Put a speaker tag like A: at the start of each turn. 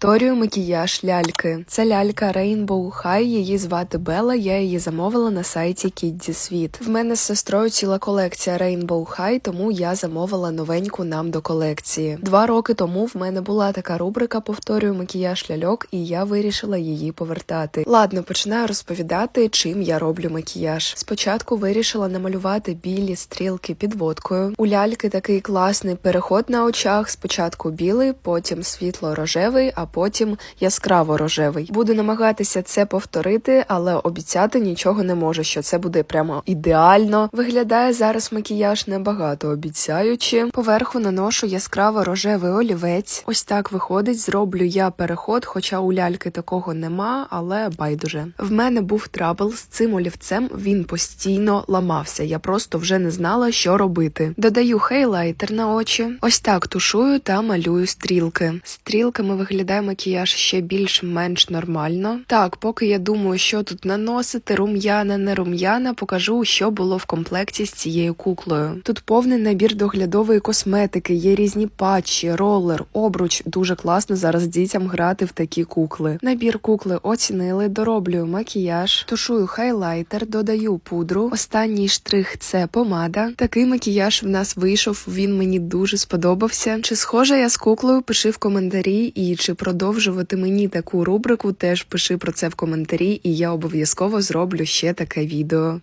A: Повторюю макіяж ляльки. Це лялька Rainbow High, її звати Бела. Я її замовила на сайті Kiddy Sweet. В мене з сестрою ціла колекція Rainbow High, тому я замовила новеньку нам до колекції. Два роки тому в мене була така рубрика Повторюю макіяж ляльок, і я вирішила її повертати. Ладно, починаю розповідати, чим я роблю макіяж. Спочатку вирішила намалювати білі стрілки підводкою. У ляльки такий класний переход на очах. Спочатку білий, потім світло-рожевий, а потім яскраво-рожевий. Буду намагатися це повторити, але обіцяти нічого не можу, що це буде прямо ідеально. Виглядає зараз макіяж небагато обіцяючи. Поверху наношу яскраво-рожевий олівець. Ось так виходить. Зроблю я переход, хоча у ляльки такого нема, але байдуже. В мене був трабл з цим олівцем. Він постійно ламався. Я просто вже не знала, що робити. Додаю хейлайтер на очі. Ось так тушую та малюю стрілки. Стрілками виглядає макіяж ще більш-менш нормально. Так, поки я думаю, що тут наносити, рум'яна, не рум'яна, покажу, що було в комплекті з цією куклою. Тут повний набір доглядової косметики, є різні патчі, ролер, обруч. Дуже класно зараз дітям грати в такі кукли. Набір кукли оцінили, дороблюю макіяж, тушую хайлайтер, додаю пудру. Останній штрих це помада. Такий макіяж в нас вийшов. Він мені дуже сподобався. Чи схожа я з куклою? Пиши в коментарі, і чи продовжувати мені таку рубрику, теж пиши про це в коментарі, і я обов'язково зроблю ще таке відео.